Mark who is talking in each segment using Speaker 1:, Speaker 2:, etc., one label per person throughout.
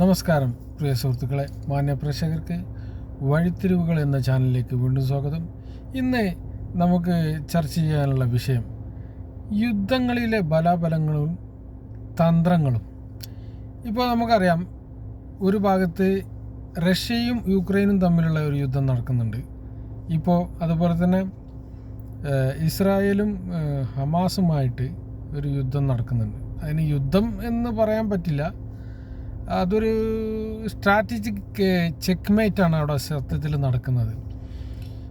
Speaker 1: നമസ്കാരം പ്രിയ സുഹൃത്തുക്കളെ. മാന്യ പ്രേക്ഷകർക്ക് വഴിത്തിരിവുകൾ എന്ന ചാനലിലേക്ക് വീണ്ടും സ്വാഗതം. ഇന്ന് നമുക്ക് ചർച്ച ചെയ്യാനുള്ള വിഷയം യുദ്ധങ്ങളിലെ ബലാബലങ്ങളും തന്ത്രങ്ങളും. ഇപ്പോൾ നമുക്കറിയാം ഒരു ഭാഗത്ത് റഷ്യയും യുക്രൈനും തമ്മിലുള്ള ഒരു യുദ്ധം നടക്കുന്നുണ്ട്. ഇപ്പോൾ അതുപോലെ തന്നെ ഇസ്രായേലും ഹമാസുമായിട്ട് ഒരു യുദ്ധം നടക്കുന്നുണ്ട്. അതിന് യുദ്ധം എന്ന് പറയാൻ പറ്റില്ല. അതൊരു സ്ട്രാറ്റജിക് ചെക്ക് ആണ് അവിടെ സത്യത്തിൽ നടക്കുന്നത്.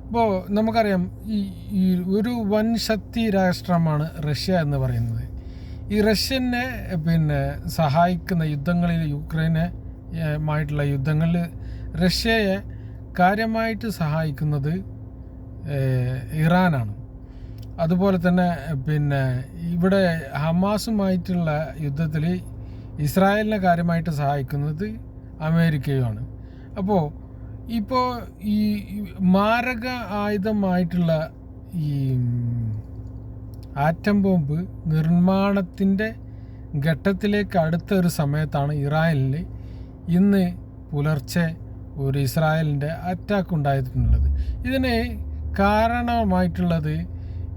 Speaker 1: ഇപ്പോൾ നമുക്കറിയാം ഈ ഈ ഒരു വൻ ശക്തി രാഷ്ട്രമാണ് റഷ്യ എന്ന് പറയുന്നത്. ഈ റഷ്യനെ പിന്നെ സഹായിക്കുന്ന യുദ്ധങ്ങളിൽ യുക്രൈനെ മായിട്ടുള്ള യുദ്ധങ്ങളിൽ റഷ്യയെ കാര്യമായിട്ട് സഹായിക്കുന്നത് ഇറാനാണ്. അതുപോലെ തന്നെ പിന്നെ ഇവിടെ ഹമാസുമായിട്ടുള്ള യുദ്ധത്തിൽ ഇസ്രായേലിനെ കാര്യമായിട്ട് സഹായിക്കുന്നത് അമേരിക്കയുമാണ് അപ്പോൾ ഇപ്പോൾ ഈ മാരക ആയുധമായിട്ടുള്ള ഈ ആറ്റം ബോംബ് നിർമ്മാണത്തിന്റെ ഘട്ടത്തിലേക്ക് അടുത്ത ഒരു സമയത്താണ് ഇറാനിൽ ഇന്ന് പുലർച്ചെ ഒരു ഇസ്രായേലിന്റെ അറ്റാക്ക് ഉണ്ടായിട്ടുള്ളത്. ഇതിന് കാരണമായിട്ടുള്ളത്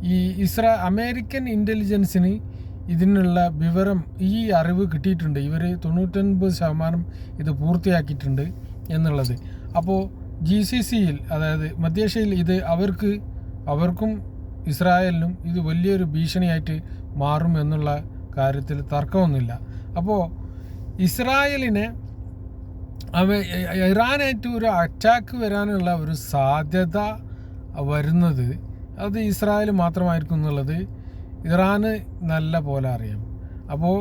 Speaker 1: ഈ ഇസ്രാ അമേരിക്കൻ ഇന്റലിജൻസിന് ഇതിനുള്ള വിവരം ഈ അറിവ് കിട്ടിയിട്ടുണ്ട്. ഇവർ തൊണ്ണൂറ്റൊൻപത് ശതമാനം ഇത് പൂർത്തിയാക്കിയിട്ടുണ്ട് എന്നുള്ളത്. അപ്പോൾ ജി സി സിയിൽ അതായത് മധ്യേഷ്യയിൽ ഇത് അവർക്ക് അവർക്കും ഇസ്രായേലിനും ഇത് വലിയൊരു ഭീഷണിയായിട്ട് മാറും എന്നുള്ള കാര്യത്തിൽ തർക്കമൊന്നുമില്ല. അപ്പോൾ ഇസ്രായേലിനെ അവ ഇറാനായിട്ട് ഒരു അറ്റാക്ക് വരാനുള്ള ഒരു സാധ്യത വരുന്നത് അത് ഇസ്രായേൽ മാത്രമായിരിക്കും എന്നുള്ളത് ഇറാന് നല്ല പോലെ അറിയാം. അപ്പോൾ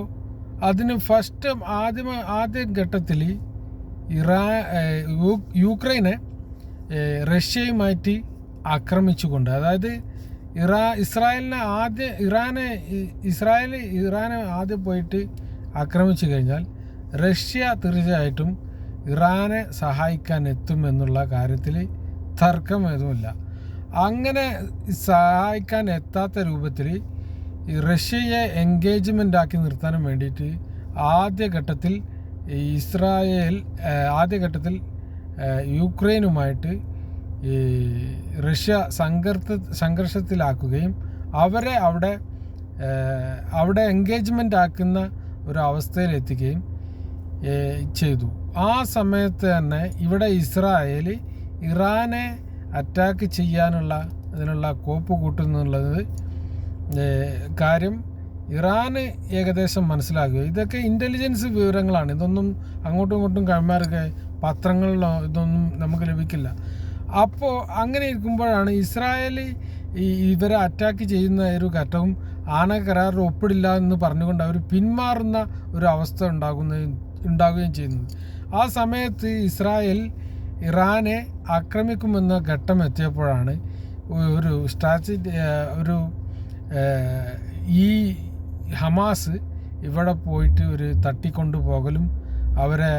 Speaker 1: അതിന് ഫസ്റ്റ് ആദ്യം ആദ്യ ഘട്ടത്തിൽ ഇറാ യുക്രൈനെ റഷ്യയുമായിട്ട് ആക്രമിച്ചുകൊണ്ട് അതായത് ഇറാ ഇസ്രായേലിനെ ആദ്യ ഇറാനെ ഇസ്രായേൽ ഇറാനെ ആദ്യം പോയിട്ട് ആക്രമിച്ചു കഴിഞ്ഞാൽ റഷ്യ തീർച്ചയായിട്ടും ഇറാനെ സഹായിക്കാൻ എത്തും എന്നുള്ള കാര്യത്തിൽ തർക്കം ഏതുമില്ല അങ്ങനെ സഹായിക്കാൻ എത്താത്ത രൂപത്തിൽ ഈ റഷ്യയെ എൻഗേജ്മെന്റ് ആക്കി നിർത്താനും വേണ്ടിയിട്ട് ആദ്യഘട്ടത്തിൽ ഇസ്രായേൽ ആദ്യഘട്ടത്തിൽ യുക്രൈനുമായിട്ട് ഈ റഷ്യ സംഘർത്ത സംഘർഷത്തിലാക്കുകയും അവരെ അവിടെ അവിടെ എൻഗേജ്മെന്റ് ആക്കുന്ന ഒരു അവസ്ഥയിലെത്തിക്കുകയും ചെയ്തു. ആ സമയത്ത് തന്നെ ഇവിടെ ഇസ്രായേൽ ഇറാനെ അറ്റാക്ക് ചെയ്യാനുള്ള അതിനുള്ള കോപ്പ് കൂട്ടുന്നുള്ളത് കാര്യം ഇറാന് ഏകദേശം മനസ്സിലാക്കുക. ഇതൊക്കെ ഇന്റലിജൻസ് വിവരങ്ങളാണ്. ഇതൊന്നും അങ്ങോട്ടും ഇങ്ങോട്ടും കൈമാറുക പത്രങ്ങളിലോ ഇതൊന്നും നമുക്ക് ലഭിക്കില്ല. അപ്പോൾ അങ്ങനെ ഇരിക്കുമ്പോഴാണ് ഇസ്രായേൽ ഇവരെ അറ്റാക്ക് ചെയ്യുന്ന ഒരു ഘട്ടവും ആണ കരാറിൽ ഒപ്പിടില്ല എന്ന് പറഞ്ഞുകൊണ്ട് അവർ പിന്മാറുന്ന ഒരു അവസ്ഥ ഉണ്ടാകുന്ന ഉണ്ടാകുകയും ചെയ്യുന്നത്. ആ സമയത്ത് ഇസ്രായേൽ ഇറാനെ ആക്രമിക്കുമെന്ന ഘട്ടം എത്തിയപ്പോഴാണ് ഒരു സ്ട്രാറ്റജി ഒരു ഈ ഹമാസ് ഇവിടെ പോയിട്ട് ഒരു തട്ടിക്കൊണ്ടുപോകലും അവരെ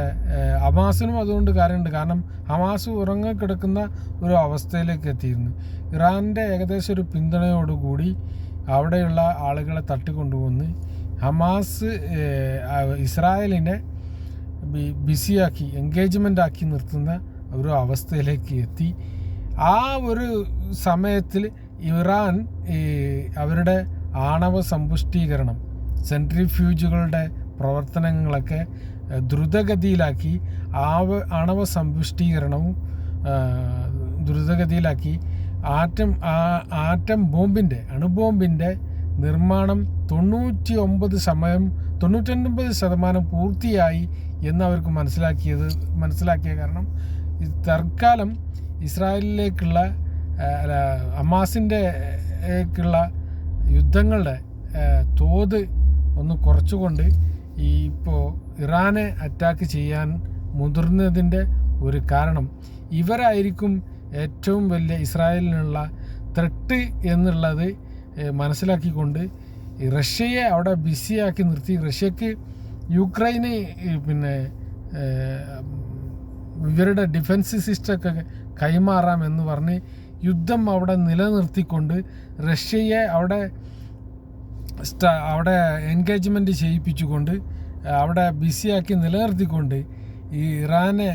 Speaker 1: ഹമാസിനും അതുകൊണ്ട് കാര്യമുണ്ട്. കാരണം ഹമാസ് ഉറങ്ങിക്കിടക്കുന്ന ഒരു അവസ്ഥയിലേക്ക് എത്തിയിരുന്നു. ഇറാന്റെ ഏകദേശം ഒരു പിന്തുണയോടുകൂടി അവിടെയുള്ള ആളുകളെ തട്ടിക്കൊണ്ടുവന്ന് ഹമാസ് ഇസ്രായേലിനെ ബിസിയാക്കി എൻഗേജ്മെന്റ് ആക്കി നിർത്തുന്ന ഒരു അവസ്ഥയിലേക്ക് എത്തി. ആ ഒരു സമയത്തിൽ ഇറാൻ അവരുടെ ആണവ സമ്പുഷ്ടീകരണം സെൻട്രിഫ്യൂജുകളുടെ പ്രവർത്തനങ്ങളൊക്കെ ദ്രുതഗതിയിലാക്കി ആവ ആണവ സമ്പുഷ്ടീകരണവും ദ്രുതഗതിയിലാക്കി ആറ്റം ആറ്റം ബോംബിന്റെ അണുബോംബിന്റെ നിർമ്മാണം തൊണ്ണൂറ്റി ഒമ്പത് സമയം തൊണ്ണൂറ്റൊൻപത് ശതമാനം പൂർത്തിയായി എന്ന് അവർക്ക് മനസ്സിലാക്കിയത് മനസ്സിലാക്കിയ കാരണം തൽക്കാലം ഇസ്രായേലിലേക്കുള്ള അല്ല, ഹമാസിന്റെ യുദ്ധങ്ങളുടെ തോത് ഒന്ന് കുറച്ചുകൊണ്ട് ഈ ഇപ്പോൾ ഇറാനെ അറ്റാക്ക് ചെയ്യാൻ മുതിർന്നതിന്റെ ഒരു കാരണം ഇവരായിരിക്കും ഏറ്റവും വലിയ ഇസ്രായേലിനുള്ള ത്രെട്ട് എന്നുള്ളത് മനസ്സിലാക്കിക്കൊണ്ട് റഷ്യയെ അവിടെ ബിസിയാക്കി നിർത്തി. റഷ്യക്ക് യുക്രൈന് പിന്നെ ഇവരുടെ ഡിഫൻസ് സിസ്റ്റമൊക്കെ കൈമാറാം എന്ന് പറഞ്ഞ് യുദ്ധം അവിടെ നിലനിർത്തിക്കൊണ്ട് റഷ്യയെ അവിടെ അവിടെ എൻഗേജ്മെന്റ് ചെയ്യിപ്പിച്ചുകൊണ്ട് അവിടെ ബിസിയാക്കി നിലനിർത്തിക്കൊണ്ട് ഈ ഇറാനെ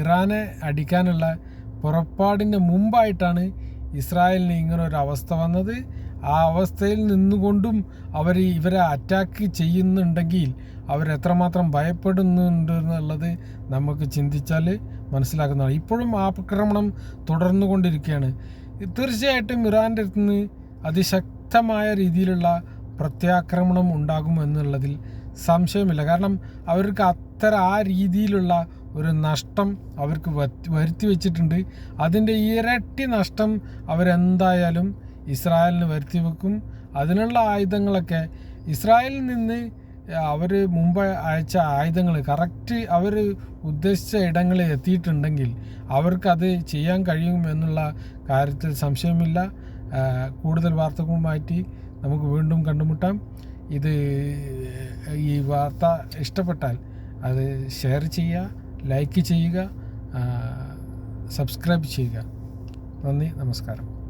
Speaker 1: ഇറാനെ അടിക്കാനുള്ള പുറപ്പാടിന്റെ മുമ്പായിട്ടാണ് ഇസ്രായേലിന് ഇങ്ങനൊരു അവസ്ഥ വന്നത്. ആ അവസ്ഥയിൽ നിന്നുകൊണ്ടും അവർ ഇവരെ അറ്റാക്ക് ചെയ്യുന്നുണ്ടെങ്കിൽ അവരെത്രമാത്രം ഭയപ്പെടുന്നുണ്ട് എന്നുള്ളത് നമുക്ക് ചിന്തിച്ചാൽ മനസ്സിലാക്കുന്നതാണ്. ഇപ്പോഴും ആക്രമണം തുടർന്നു കൊണ്ടിരിക്കുകയാണ് തീർച്ചയായിട്ടും ഇറാന്റെ അടുത്ത് നിന്ന് അതിശക്തമായ രീതിയിലുള്ള പ്രത്യാക്രമണം ഉണ്ടാകുമെന്നുള്ളതിൽ സംശയമില്ല. കാരണം അവർക്ക് അത്ര ആ രീതിയിലുള്ള ഒരു നഷ്ടം അവർക്ക് വരുത്തി വെച്ചിട്ടുണ്ട് അതിന്റെ ഇരട്ടി നഷ്ടം അവരെന്തായാലും ഇസ്രായേലിന് വരുത്തി വെക്കും. അതിനുള്ള ആയുധങ്ങളൊക്കെ ഇസ്രായേലിൽ നിന്ന് അവർ മുമ്പ് അയച്ച ആയുധങ്ങൾ കറക്റ്റ് അവർ ഉദ്ദേശിച്ച ഇടങ്ങളിൽ എത്തിയിട്ടുണ്ടെങ്കിൽ അവർക്കത് ചെയ്യാൻ കഴിയും എന്നുള്ള കാര്യത്തിൽ സംശയമില്ല. കൂടുതൽ വാർത്തകളുമായിട്ട് നമുക്ക് വീണ്ടും കണ്ടുമുട്ടാം. ഇത് ഈ വാർത്ത ഇഷ്ടപ്പെട്ടാൽ അത് ഷെയർ ചെയ്യുക ലൈക്ക് ചെയ്യുക സബ്സ്ക്രൈബ് ചെയ്യുക. നന്ദി നമസ്കാരം.